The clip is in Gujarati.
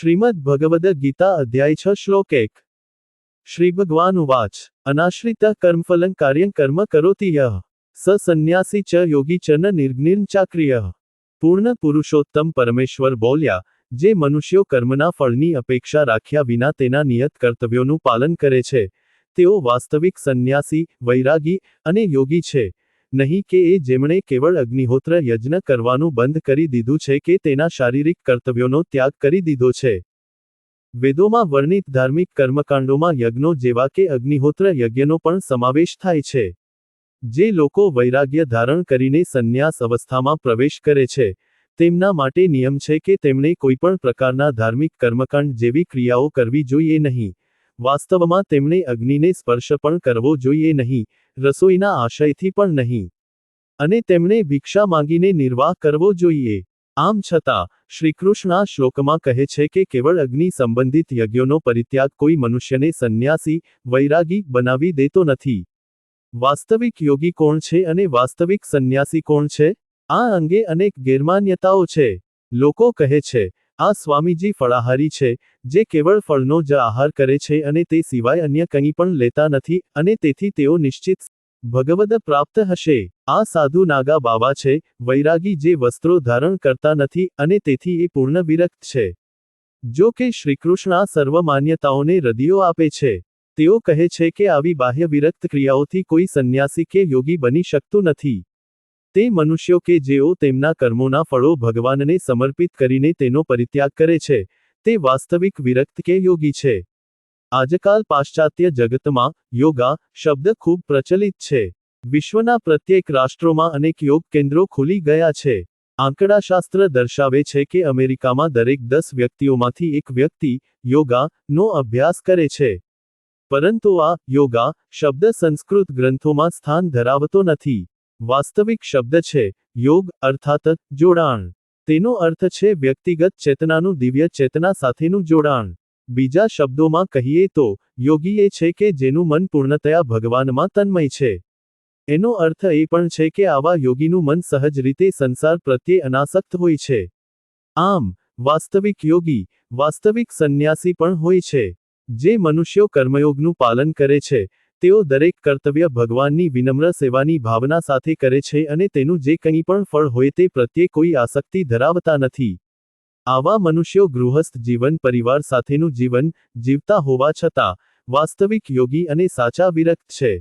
શ્રીમદ ભગવદ ગીતા અધ્યાય છ શ્લોક એક. શ્રી ભગવાન ઉવાચ, અનાશ્રિત કર્મફલં કાર્યં કર્મ કરોતિ યહ સ સંન્યાસી ચ યોગી ચ ન નિર્ગ્નિર્ન ચાક્રિય. પૂર્ણ પુરુષોત્તમ પરમેશ્વર બોલ્યા, જે મનુષ્યો કર્મના ફળની અપેક્ષા રાખ્યા વિના તેના નિયત કર્તવ્યોનું પાલન કરે છે. તેઓ વાસ્તવિક સંન્યાસી, વૈરાગી અને યોગી છે. નહીં કે એ જેમણે કેવળ અગ્નિહોત્ર યજ્ઞ કરવાનું બંધ કરી દીધું છે કે તેના શારીરિક કર્તવ્યોનો ત્યાગ કરી દીધો છે. વેદોમાં વર્ણિત ધાર્મિક કર્મકાંડોમાં યજ્ઞો જેવા કે અગ્નિહોત્ર યજ્ઞનો પણ સમાવેશ થાય છે. જે લોકો વૈરાગ્ય ધારણ કરીને સંન્યાસ અવસ્થામાં પ્રવેશ કરે છે, તેમના માટે નિયમ છે કે તેમણે કોઈપણ પ્રકારના ધાર્મિક કર્મકાંડ જેવી ક્રિયાઓ કરવી જોઈએ નહીં. વાસ્તવમાં તેમણે અગ્નિને સ્પર્શ પણ કરવો જોઈએ નહીં, રસોઈના આશયથી પણ નહીં. અને તેમણે ભિક્ષા માંગીને નિર્વાહ કરવો જોઈએ. આમ છતાં, શ્રીકૃષ્ણ આ શ્લોકમાં કહે છે કે કેવળ અગ્નિ સંબંધિત યજ્ઞોનો પરિત્યાગ કોઈ મનુષ્યને સંન્યાસી, વૈરાગી બનાવી દેતો નથી. વાસ્તવિક યોગી કોણ છે અને વાસ્તવિક સંન્યાસી કોણ છે? આ અંગે અનેક ગેરમાન્યતાઓ છે. લોકો કહે છે આ સ્વામીજી ફળાહારી છે, જે કેવળ ફળનો જ આહાર કરે છે અને તે સિવાય અન્ય કંઈ પણ લેતા નથી અને તેથી તેઓ નિશ્ચિત ભગવદ પ્રાપ્ત હશે. આ સાધુ નાગા બાવા છે, વૈરાગી જે વસ્ત્રો ધારણ કરતા નથી અને તેથી એ પૂર્ણ વિરક્ત છે. જો કે શ્રીકૃષ્ણ આ સર્વ માન્યતાઓને રદિયો આપે છે. તેઓ કહે છે કે આવી બાહ્ય વિરક્ત ક્રિયાઓથી કોઈ સંન્યાસી કે યોગી બની શકતું નથી. તે મનુષ્યો કે જેઓ તેમના કર્મોના ફળો ભગવાનને સમર્પિત કરીને તેનો પરિત્યાગ કરે છે, તે વાસ્તવિક વિરક્ત કે યોગી છે. આજકાલ પાશ્ચાત્ય જગતમાં યોગા શબ્દ ખૂબ પ્રચલિત છે. વિશ્વના પ્રત્યેક રાષ્ટ્રોમાં અનેક યોગ કેન્દ્રો ખુલી ગયા છે. આંકડાશાસ્ત્ર દર્શાવે છે કે અમેરિકામાં દરેક દસ વ્યક્તિઓમાંથી એક વ્યક્તિ યોગા નો અભ્યાસ કરે છે. પરંતુ આ યોગા શબ્દ સંસ્કૃત ગ્રંથોમાં સ્થાન ધરાવતો નથી. વાસ્તવિક શબ્દ છે, યોગ, અર્થાત જોડાણ. તેનો અર્થ છે વ્યક્તિગત ચેતનાનું દિવ્ય ચેતના સાથેનું જોડાણ. બીજા શબ્દોમાં કહીએ તો, યોગી એ છે કે જેનું મન પૂર્ણતયા ભગવાનમાં તન્મય છે. એનો અર્થ એ પણ છે કે આવા યોગીનું મન સહજ રીતે સંસાર પ્રત્યે અનાસક્ત હોય છે. આમ, વાસ્તવિક યોગી, વાસ્તવિક સંન્યાસી પણ હોય છે, જે મનુષ્યો કર્મયોગનું પાલન કરે છે તેઓ દરેક કર્તવ્ય ભગવાનની વિનમ્ર સેવાની ભાવના સાથે કરે છે અને તેનું જે કંઈ પણ ફળ હોય તે પ્રત્યે કોઈ આસક્તિ ધરાવતા નથી. આવા મનુષ્યો ગૃહસ્થ જીવન, પરિવાર સાથેનું જીવન જીવતા હોવા છતાં વાસ્તવિક યોગી અને સાચા વિરક્ત છે.